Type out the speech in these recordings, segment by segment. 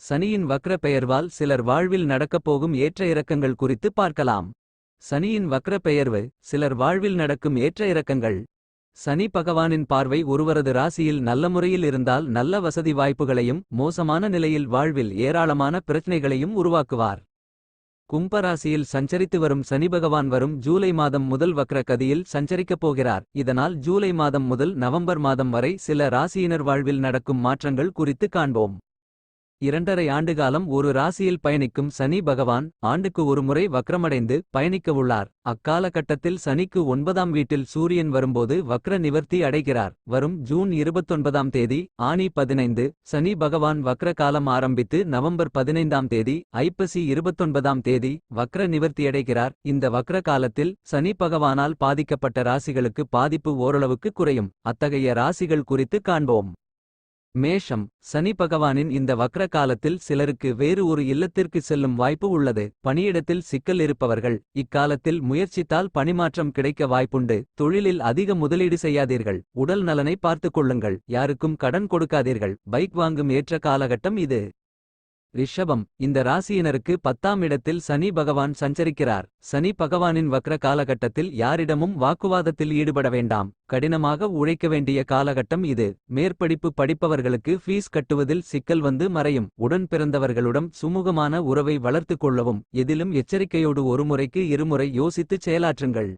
சனியின் வக்ர பெயர்வால் சிலர் வாழ்வில் நடக்கப்போகும் ஏற்ற இறக்கங்கள் குறித்து பார்க்கலாம். சனியின் வக்ர பெயர்வு சிலர் வாழ்வில் நடக்கும் ஏற்ற இறக்கங்கள். சனி பகவானின் பார்வை ஒருவரது ராசியில் நல்ல முறையில் இருந்தால் நல்ல வசதி வாய்ப்புகளையும் மோசமான நிலையில் வாழ்வில் ஏராளமான பிரச்சனைகளையும் உருவாக்குவார். கும்பராசியில் சஞ்சரித்து வரும் சனி பகவான் வரும் ஜூலை மாதம் முதல் வக்ர கதியில் சஞ்சரிக்கப் போகிறார். இதனால் ஜூலை மாதம் முதல் நவம்பர் மாதம் வரை சில ராசியினர் வாழ்வில் நடக்கும் மாற்றங்கள் குறித்து காண்போம். இரண்டரை ஆண்டுகாலம் ஒரு ராசியில் பயணிக்கும் சனி பகவான் ஆண்டுக்கு ஒரு முறை வக்ரமடைந்து பயணிக்கவுள்ளார். அக்காலகட்டத்தில் சனிக்கு ஒன்பதாம் வீட்டில் சூரியன் வரும்போது வக்ர நிவர்த்தி அடைகிறார். வரும் ஜூன் இருபத்தொன்பதாம் தேதி ஆனி பதினைந்து சனி பகவான் வக்ர காலம் ஆரம்பித்து நவம்பர் பதினைந்தாம் தேதி ஐப்பசி இருபத்தொன்பதாம் தேதி வக்ர நிவர்த்தியடைகிறார் இந்த வக்ர காலத்தில் சனி பகவானால் பாதிக்கப்பட்ட ராசிகளுக்கு பாதிப்பு ஓரளவுக்கு குறையும். அத்தகைய ராசிகள் குறித்து காண்போம். மேஷம் சனி பகவானின் இந்த வக்ர காலத்தில் சிலருக்கு வேறு ஒரு இல்லத்திற்கு செல்லும் வாய்ப்பு உள்ளது. பணியிடத்தில் சிக்கல் இருப்பவர்கள் இக்காலத்தில் முயற்சித்தால் பணிமாற்றம் கிடைக்க வாய்ப்புண்டு. தொழிலில் அதிக முதலீடு செய்யாதீர்கள். உடல் நலனை பார்த்துக் கொள்ளுங்கள். யாருக்கும் கடன் கொடுக்காதீர்கள். பைக் வாங்கும் ஏற்ற காலகட்டம் இது. ரிஷபம் இந்த ராசியினருக்கு பத்தாம் இடத்தில் சனி பகவான் சஞ்சரிக்கிறார். சனி பகவானின் வக்ர காலகட்டத்தில் யாரிடமும் வாக்குவாதத்தில் ஈடுபட வேண்டாம். கடினமாக உழைக்க வேண்டிய காலகட்டம் இது. மேற்படிப்பு படிப்பவர்களுக்கு ஃபீஸ் கட்டுவதில் சிக்கல் வந்து மறையும். உடன் பிறந்தவர்களுடன் சுமூகமான உறவை வளர்த்துக் கொள்ளவும். எதிலும் எச்சரிக்கையோடு ஒருமுறைக்கு இருமுறை யோசித்துச் செயலாற்றுங்கள்.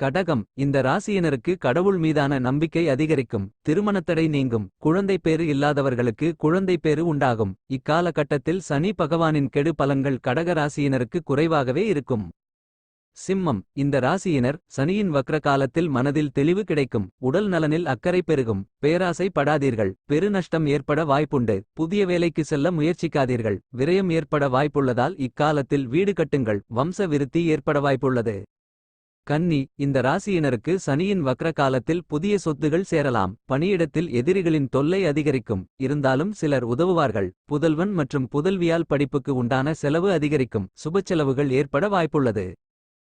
கடகம் இந்த ராசியினருக்கு கடவுள் மீதான நம்பிக்கை அதிகரிக்கும். திருமணத்தடை நீங்கும். குழந்தை பேறு இல்லாதவர்களுக்கு குழந்தை பேறு உண்டாகும். இக்காலகட்டத்தில் சனி பகவானின் கெடு பலன்கள் கடக ராசியினருக்கு குறைவாகவே இருக்கும். சிம்மம் இந்த ராசியினர் சனியின் வக்ர காலத்தில் மனதில் தெளிவு கிடைக்கும். உடல் நலனில் அக்கறை பெருகும். பேராசை படாதீர்கள் பெருநஷ்டம் ஏற்பட வாய்ப்புண்டு. புதிய வேலைக்கு செல்ல முயற்சிக்காதீர்கள். விரயம் ஏற்பட வாய்ப்புள்ளதால் இக்காலத்தில் வீடு கட்டுங்கள். வம்ச விருத்தி ஏற்பட வாய்ப்புள்ளது. கன்னி இந்த ராசியினருக்கு சனியின் வக்ர காலத்தில் புதிய சொத்துகள் சேரலாம். பணியிடத்தில் எதிரிகளின் தொல்லை அதிகரிக்கும். இருந்தாலும் சிலர் உதவுவார்கள். புதல்வன் மற்றும் புதல்வியால் படிப்புக்கு உண்டான செலவு அதிகரிக்கும். சுபச்செலவுகள் ஏற்பட வாய்ப்புள்ளது.